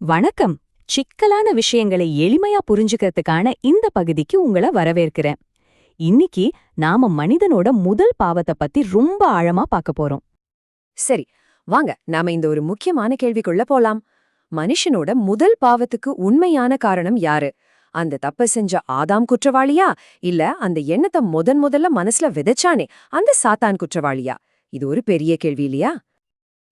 வணக்கம். சிக்கலான விஷயங்களை எளிமையா புரிஞ்சுக்கிறதுக்கான இந்த பகுதிக்கு உங்களை வரவேற்கிறேன். இன்னைக்கு நாம மனிதனோட முதல் பாவத்தை பத்தி ரொம்ப ஆழமா பார்க்க போறோம். சரி வாங்க நாம இந்த ஒரு முக்கியமான கேள்விக்குள்ள போலாம். மனுஷனோட முதல் பாவத்துக்கு உண்மையான காரணம் யாரு? அந்த தப்ப செஞ்ச ஆதாம் குற்றவாளியா? இல்ல அந்த எண்ணத்தை முதன் முதல்ல மனசுல விதைச்சானே அந்த சாத்தான் குற்றவாளியா? இது ஒரு பெரிய கேள்வி இல்லையா?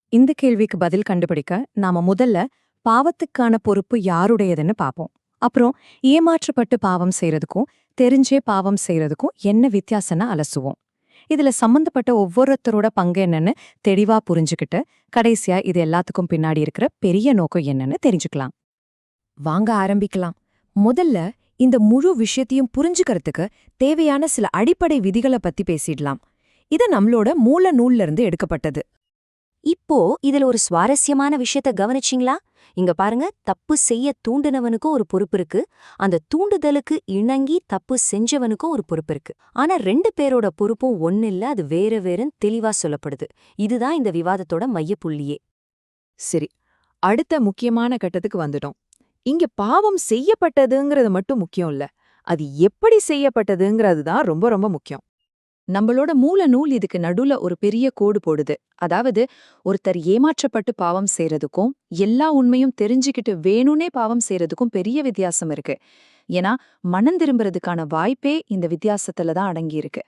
இந்த கேள்விக்கு பதில் கண்டுபிடிக்க நாம முதல்ல பாவத்துக்கான பொறுப்பு யாருடையதுன்னு பாப்போம். அப்புறம் ஏமாற்றப்பட்டு பாவம் செய்யறதுக்கும் தெரிஞ்சே பாவம் செய்யறதுக்கும் என்ன வித்தியாசம்னு அலசுவோம். இதுல சம்பந்தப்பட்ட ஒவ்வொருத்தரோட பங்கு என்னன்னு தெளிவா புரிஞ்சுக்கிட்டு கடைசியா இது எல்லாத்துக்கும் பின்னாடி இருக்கிற பெரிய நோக்கம் என்னன்னு தெரிஞ்சுக்கலாம். வாங்க ஆரம்பிக்கலாம். முதல்ல இந்த முழு விஷயத்தையும் புரிஞ்சுக்கிறதுக்கு தேவையான சில அடிப்படை விதிகளை பத்தி பேசிடலாம். இது நம்மளோட மூல நூல்ல இருந்து எடுக்கப்பட்டது. இப்போ இதுல ஒரு சுவாரஸ்யமான விஷயத்த கவனிச்சிங்களா? இங்க பாருங்க தப்பு செய்ய தூண்டினவனுக்கும் ஒரு பொறுப்பு இருக்கு. அந்த தூண்டுதலுக்கு இணங்கி தப்பு செஞ்சவனுக்கும் ஒரு பொறுப்பு இருக்கு. ஆனா ரெண்டு பேரோட பொறுப்பும் ஒன்னு இல்ல அது வேற வேறுன்னு தெளிவா சொல்லப்படுது. இதுதான் இந்த விவாதத்தோட மையப்புள்ளியே. சரி அடுத்த முக்கியமான கட்டத்துக்கு வந்துட்டோம். இங்க பாவம் செய்யப்பட்டதுங்கிறது மட்டும் முக்கியம் இல்ல. அது எப்படி செய்யப்பட்டதுங்கிறது தான் ரொம்ப ரொம்ப முக்கியம். நம்மளோட மூல நூல் இதுக்கு நடுவுல ஒரு பெரிய கோடு போடுது. அதாவது ஒருத்தர் ஏமாற்றப்பட்டு பாவம் செய்யறதுக்கும் எல்லா உண்மையும் தெரிஞ்சுக்கிட்டு வேணும்னே பாவம் செய்யறதுக்கும் பெரிய வித்தியாசம் இருக்கு. ஏன்னா மனம் திரும்புறதுக்கான வாய்ப்பே இந்த வித்தியாசத்துல தான் அடங்கியிருக்கு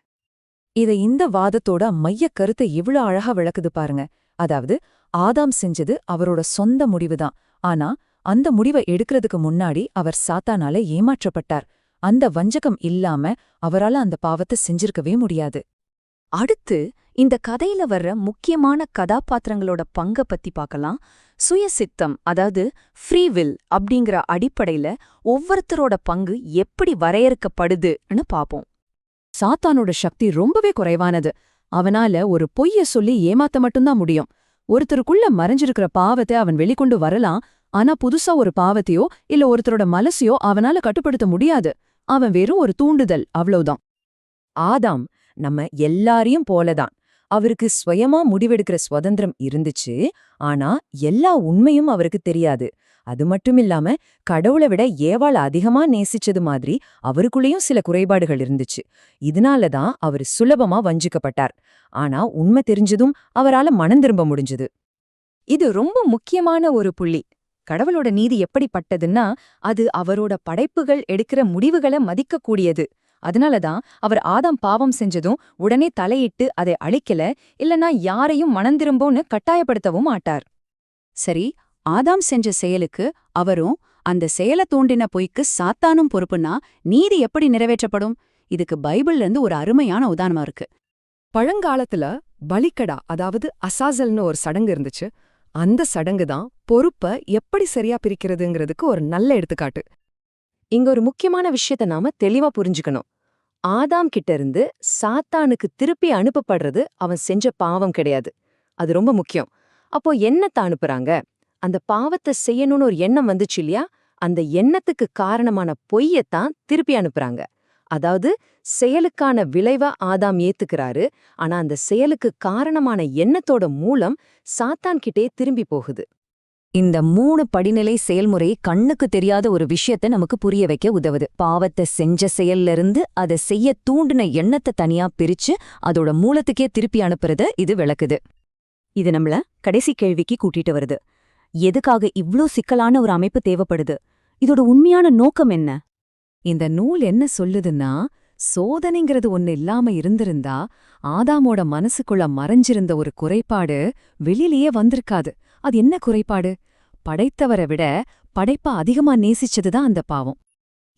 இத இந்த வாதத்தோட மைய கருத்தை இவ்ளோ அழகா விளக்குது பாருங்க. அதாவது ஆதாம் செஞ்சது அவரோட சொந்த முடிவுதான். ஆனா அந்த முடிவை எடுக்கிறதுக்கு முன்னாடி அவர் சாத்தானால ஏமாற்றப்பட்டார். அந்த வஞ்சகம் இல்லாம அவரால அந்த பாவத்தை செஞ்சிருக்கவே முடியாது. அடுத்து இந்த கதையில வர்ற முக்கியமான கதாபாத்திரங்களோட பங்க பத்தி பார்க்கலாம். சுயசித்தம் அதாவது ஃப்ரீவில் அப்படிங்கிற அடிப்படையில ஒவ்வொருத்தரோட பங்கு எப்படி வரையறுக்கப்படுதுன்னு பாப்போம் சாத்தானோட சக்தி ரொம்பவே குறைவானது. அவனால ஒரு பொய்ய சொல்லி ஏமாத்த மட்டும்தான் முடியும். ஒருத்தருக்குள்ள மறைஞ்சிருக்கிற பாவத்தை அவன் வெளிக்கொண்டு வரலாம். ஆனா புதுசா ஒரு பாவத்தையோ இல்ல ஒருத்தரோட மனசையோ அவனால கட்டுப்படுத்த முடியாது. அவன் வெறும் ஒரு தூண்டுதல் அவ்வளவுதான். ஆதாம் நம்ம எல்லாரையும் போலதான். அவருக்கு சுயமா முடிவெடுக்கிற சுதந்திரம் இருந்துச்சு ஆனா எல்லா உண்மையும் அவருக்கு தெரியாது. அது மட்டுமில்லாம கடவுளை விட ஏவாள அதிகமா நேசிச்சது மாதிரி அவருக்குள்ளேயும் சில குறைபாடுகள் இருந்துச்சு. இதனால தான் அவர் சுலபமா வஞ்சிக்கப்பட்டார். ஆனா உண்மை தெரிஞ்சதும் அவரால மனம் திரும்ப முடிஞ்சது. இது ரொம்ப முக்கியமான ஒரு புள்ளி. கடவுளோட நீதி எப்படிப்பட்டதுன்னா அது அவரோட படைப்புகள் எடுக்கிற முடிவுகளை மதிக்கக்கூடியது. அதனாலதான் அவர் ஆதாம் பாவம் செஞ்சதும் உடனே தலையிட்டு அதை அழிக்கல இல்லனா யாரையும் மனந்திரும்போன்னு கட்டாயப்படுத்தவும் மாட்டார். சரி ஆதாம் செஞ்ச செயலுக்கு அவரும் அந்த செயல தூண்டின பொய்க்கு சாத்தானும் பொறுப்புன்னா நீதி எப்படி நிறைவேற்றப்படும்? இதுக்கு பைபிள்ல இருந்து ஒரு அருமையான உதாரணமா இருக்கு. பழங்காலத்துல பலிக்கடா அதாவது அசாசல்னு ஒரு சடங்கு இருந்துச்சு. அந்த சடங்கு தான் பொறுப்ப எப்படி சரியா பிரிக்கிறதுங்கிறதுக்கு ஒரு நல்ல எடுத்துக்காட்டு. இங்க ஒரு முக்கியமான விஷயத்த நாம தெளிவா புரிஞ்சுக்கணும். ஆதாம் கிட்ட இருந்து சாத்தானுக்கு திருப்பி அனுப்பப்படுறது அவன் செஞ்ச பாவம் கிடையாது. அது ரொம்ப முக்கியம். அப்போ எண்ணத்தை அனுப்புறாங்க? அந்த பாவத்தை செய்யணும்னு ஒரு எண்ணம் வந்துச்சு இல்லையா? அந்த எண்ணத்துக்கு காரணமான பொய்யத்தான் திருப்பி அனுப்புறாங்க. அதாவது செயலுக்கான விளைவா ஆதாம் ஏத்துக்கிறாரு ஆனா அந்த செயலுக்கு காரணமான எண்ணத்தோட மூலம் சாத்தான் கிட்டே திரும்பி போகுது. இந்த மூணு படிநிலை செயல்முறை கண்ணுக்கு தெரியாத ஒரு விஷயத்த நமக்கு புரிய வைக்க உதவுது. பாவத்தை செஞ்ச செயல்ல இருந்து அதை செய்ய தூண்டின எண்ணத்தை தனியா பிரிச்சு அதோட மூலத்துக்கே திருப்பி அனுப்புறத இது விளக்குது. இது நம்மள கடைசி கேள்விக்கு கூட்டிட்டு வருது. எதுக்காக இவ்ளோ சிக்கலான ஒரு அமைப்பு தேவைப்படுது? இதோட உண்மையான நோக்கம் என்ன? இந்த நூல் என்ன சொல்லுதுன்னா சோதனைங்கிறது ஒன்னு இல்லாம இருந்திருந்தா ஆதாமோட மனசுக்குள்ள மறைஞ்சிருந்த ஒரு குறைபாடு வெளியிலேயே வந்திருக்காது. அது என்ன குறைபாடு? படைத்தவரை விட படைப்பா அதிகமா நேசிச்சதுதான் அந்த பாவம்.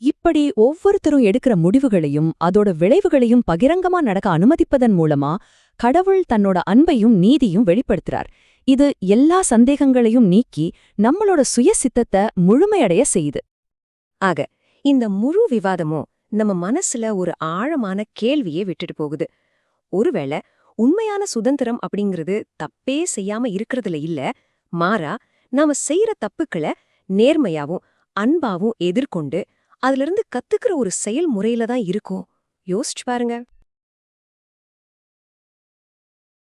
இப்படி ஒவ்வொருத்தரும் எடுக்கிற முடிவுகளையும் அதோட விளைவுகளையும் பகிரங்கமா நடக்க அனுமதிப்பதன் மூலமா கடவுள் தன்னோட அன்பையும் நீதியும் வெளிப்படுத்துறார். இது எல்லா சந்தேகங்களையும் நீக்கி நம்மளோட சுய சித்தத்தை முழுமையடைய செய்யுது. ஆக இந்த முழு விவாதமும் நம்ம மனசுல ஒரு ஆழமான கேள்வியே விட்டுட்டு போகுது. ஒருவேளை உண்மையான சுதந்திரம் அப்படிங்கிறது தப்பே செய்யாம இருக்கிறதுல இல்ல மாறா நாம செய்யற தப்புக்களை நேர்மையாவும் அன்பாவும் எதிர்கொண்டு அதிலிருந்து கத்துக்கிற ஒரு செயல்முறையில தான் இருக்கும். யோசிச்சு பாருங்க.